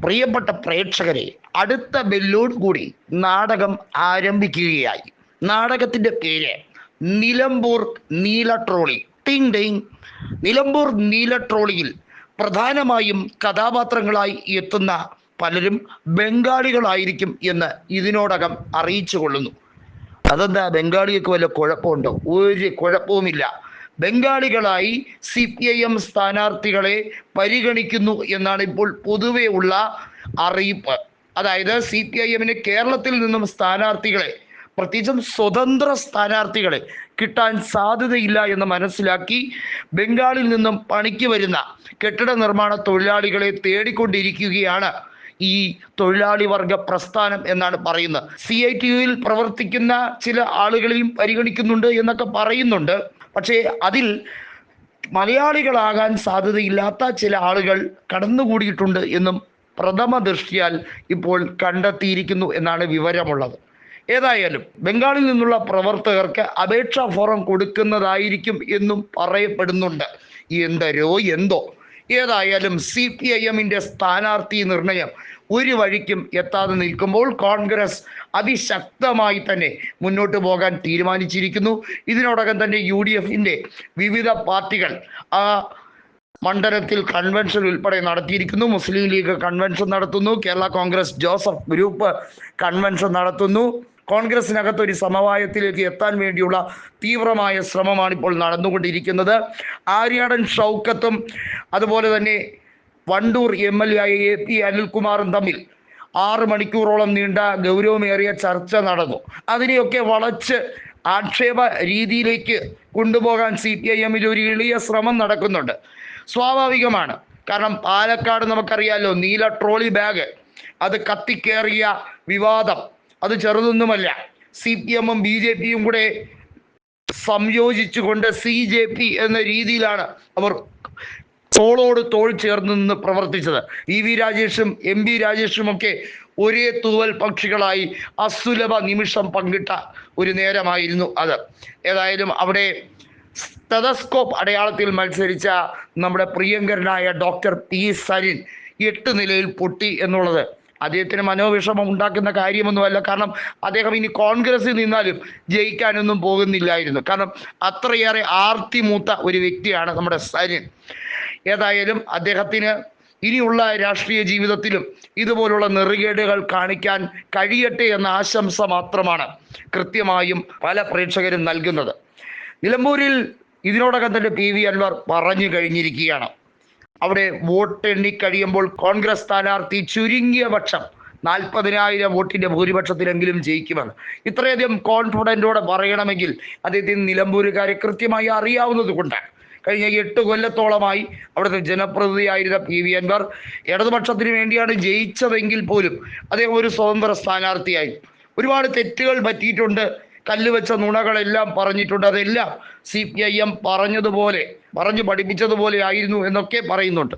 പ്രിയപ്പെട്ട പ്രേക്ഷകരെ അടുത്ത ബെല്ലോട് കൂടി നാടകം ആരംഭിക്കുകയായി. നാടകത്തിന്റെ പേര് നിലമ്പൂർ നീല ട്രോളി. ടിങ് ടിങ്. നിലമ്പൂർ നീല ട്രോളിയിൽ പ്രധാനമായും കഥാപാത്രങ്ങളായി എത്തുന്ന പലരും ബംഗാളികളായിരിക്കും എന്ന് ഇതിനോടകം അറിയിച്ചു കൊള്ളുന്നു അതെന്താ? ബംഗാളികൾക്ക് വല്ല കുഴപ്പമുണ്ടോ? ഒരു കുഴപ്പവുമില്ല. ബംഗാളികളായി സി പി ഐ എം സ്ഥാനാർത്ഥികളെ പരിഗണിക്കുന്നു എന്നാണ് ഇപ്പോൾ പൊതുവെ ഉള്ള അറിയിപ്പ്. അതായത് സി പി ഐ എമ്മിന് കേരളത്തിൽ നിന്നും സ്ഥാനാർത്ഥികളെ പ്രത്യേകിച്ചും സ്വതന്ത്ര സ്ഥാനാർത്ഥികളെ കിട്ടാൻ സാധ്യതയില്ല എന്ന് മനസ്സിലാക്കി ബംഗാളിൽ നിന്നും പണിക്ക് വരുന്ന കെട്ടിട നിർമ്മാണ തൊഴിലാളികളെ തേടിക്കൊണ്ടിരിക്കുകയാണ് ഈ തൊഴിലാളി വർഗ പ്രസ്ഥാനം എന്നാണ് പറയുന്നത്. സി ഐ ടി യുയിൽ പ്രവർത്തിക്കുന്ന ചില ആളുകളെയും പരിഗണിക്കുന്നുണ്ട് എന്നൊക്കെ പറയുന്നുണ്ട്. പക്ഷേ അതിൽ മലയാളികളാകാൻ സാധ്യതയില്ലാത്ത ചില ആളുകൾ കടന്നുകൂടിയിട്ടുണ്ട് എന്നും പ്രഥമ ദൃഷ്ടിയാൽ ഇപ്പോൾ കണ്ടെത്തിയിരിക്കുന്നു എന്നാണ് വിവരമുള്ളത്. ഏതായാലും ബംഗാളിൽ നിന്നുള്ള പ്രവർത്തകർക്ക് അപേക്ഷാ ഫോറം കൊടുക്കുന്നതായിരിക്കും എന്നും പറയപ്പെടുന്നുണ്ട്. എന്തരോ എന്തോ. ഏതായാലും സി പി ഐ എമ്മിന്റെ സ്ഥാനാർത്ഥി നിർണയം ഒരു വഴിക്കും എത്താതെ നിൽക്കുമ്പോൾ കോൺഗ്രസ് അതിശക്തമായി തന്നെ മുന്നോട്ട് പോകാൻ തീരുമാനിച്ചിരിക്കുന്നു. ഇതിനോടകം തന്നെ യു ഡി എഫിന്റെ വിവിധ പാർട്ടികൾ ആ മണ്ഡലത്തിൽ കൺവെൻഷൻ ഉൾപ്പെടെ നടത്തിയിരിക്കുന്നു. മുസ്ലിം ലീഗ് കൺവെൻഷൻ നടത്തുന്നു. കേരള കോൺഗ്രസ് ജോസഫ് ഗ്രൂപ്പ് കൺവെൻഷൻ നടത്തുന്നു. കോൺഗ്രസിനകത്ത് ഒരു സമവായത്തിലേക്ക് എത്താൻ വേണ്ടിയുള്ള തീവ്രമായ ശ്രമമാണ് ഇപ്പോൾ നടന്നുകൊണ്ടിരിക്കുന്നത്. ആര്യാടൻ ഷൗക്കത്തും അതുപോലെ തന്നെ വണ്ടൂർ എം എൽ എ ആയ എ പി അനിൽകുമാറും തമ്മിൽ ആറ് മണിക്കൂറോളം നീണ്ട ഗൗരവമേറിയ ചർച്ച നടന്നു. അതിനെയൊക്കെ വളച്ച് ആക്ഷേപ രീതിയിലേക്ക് കൊണ്ടുപോകാൻ സി പി ഐ എമ്മിൽ ഒരു എളിയ ശ്രമം നടക്കുന്നുണ്ട്. സ്വാഭാവികമാണ്. കാരണം പാലക്കാട് നമുക്കറിയാലോ നീല ട്രോളി ബാഗ് അത് കത്തിക്കേറിയ വിവാദം. അത് ചെറുതൊന്നുമല്ല. സി പി എമ്മും ബി ജെ പിയും കൂടെ സംയോജിച്ചുകൊണ്ട് സി ജെ പി എന്ന രീതിയിലാണ് അവർ തോളോട് തോൾ ചേർന്ന് നിന്ന് പ്രവർത്തിച്ചത്. ഇ വി രാജേഷും എം വി രാജേഷും ഒക്കെ ഒരേ തൂവൽ പക്ഷികളായി അസുലഭ നിമിഷം പങ്കിട്ട ഒരു നേരമായിരുന്നു അത്. ഏതായാലും അവിടെ സ്റ്റെതസ്കോപ്പ് അടയാളത്തിൽ മത്സരിച്ച നമ്മുടെ പ്രിയങ്കരനായ ഡോക്ടർ പി സരിൻ എട്ട് നിലയിൽ പൊട്ടി എന്നുള്ളത്. അദ്ദേഹത്തിന് മനോവിഷമം ഉണ്ടാക്കുന്ന കാര്യമൊന്നുമല്ല. കാരണം അദ്ദേഹം ഇനി കോൺഗ്രസിൽ നിന്നാലും ജയിക്കാനൊന്നും പോകുന്നില്ലായിരുന്നു. കാരണം അത്രയേറെ ആർത്തിമൂത്ത ഒരു വ്യക്തിയാണ് നമ്മുടെ സരിൻ. ഏതായാലും അദ്ദേഹത്തിന് ഇനിയുള്ള രാഷ്ട്രീയ ജീവിതത്തിലും ഇതുപോലുള്ള നെറുകേടുകൾ കാണിക്കാൻ കഴിയട്ടെ എന്ന ആശംസ മാത്രമാണ് കൃത്യമായും പല പ്രേക്ഷകരും നൽകുന്നത്. നിലമ്പൂരിൽ ഇതിനോടകം തന്നെ പി വി അൻവർ പറഞ്ഞു കഴിഞ്ഞിരിക്കുകയാണ്. അവിടെ വോട്ട് എണ്ണിക്കഴിയുമ്പോൾ കോൺഗ്രസ് സ്ഥാനാർത്ഥി ചുരുങ്ങിയ പക്ഷം നാൽപ്പതിനായിരം വോട്ടിന്റെ ഭൂരിപക്ഷത്തിലെങ്കിലും ജയിക്കുമെന്ന്. ഇത്രയധികം കോൺഫിഡന്റോടെ പറയണമെങ്കിൽ അദ്ദേഹത്തിന് നിലമ്പൂരുകാരെ കൃത്യമായി അറിയാവുന്നത് കൊണ്ടാണ് കഴിഞ്ഞ എട്ട് കൊല്ലത്തോളമായി അവിടുത്തെ ജനപ്രതിനിധിയായിരുന്ന പി വി അൻവർ ഇടതുപക്ഷത്തിന് വേണ്ടിയാണ് ജയിച്ചതെങ്കിൽ പോലും അദ്ദേഹം ഒരു സ്വതന്ത്ര സ്ഥാനാർത്ഥിയായി. ഒരുപാട് തെറ്റുകൾ പറ്റിയിട്ടുണ്ട്. കല്ലുവെച്ച നുണകളെല്ലാം പറഞ്ഞിട്ടുണ്ട്. അതെല്ലാം സി പി ഐ എം പറഞ്ഞതുപോലെ പറഞ്ഞു പഠിപ്പിച്ചതുപോലെ ആയിരുന്നു എന്നൊക്കെ പറയുന്നുണ്ട്.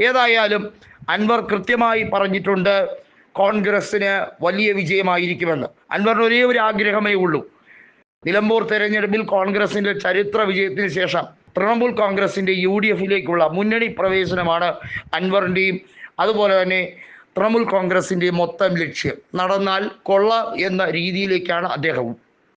ഏതായാലും അൻവർ കൃത്യമായി പറഞ്ഞിട്ടുണ്ട് കോൺഗ്രസ്സിന് വലിയ വിജയമായിരിക്കുമെന്ന്. അൻവറിന് ഒരേ ഒരു ആഗ്രഹമേ ഉള്ളൂ. നിലമ്പൂർ തെരഞ്ഞെടുപ്പിൽ കോൺഗ്രസിന്റെ ചരിത്ര വിജയത്തിന് ശേഷം തൃണമൂൽ കോൺഗ്രസിന്റെ യു ഡി എഫിലേക്കുള്ള മുന്നണി പ്രവേശനമാണ് അൻവറിന്റെയും അതുപോലെ തന്നെ തൃണമൂൽ കോൺഗ്രസിന്റെ മൊത്തം ലക്ഷ്യം. നടന്നാൽ കൊള്ളാം എന്ന രീതിയിലേക്കാണ് അദ്ദേഹവും.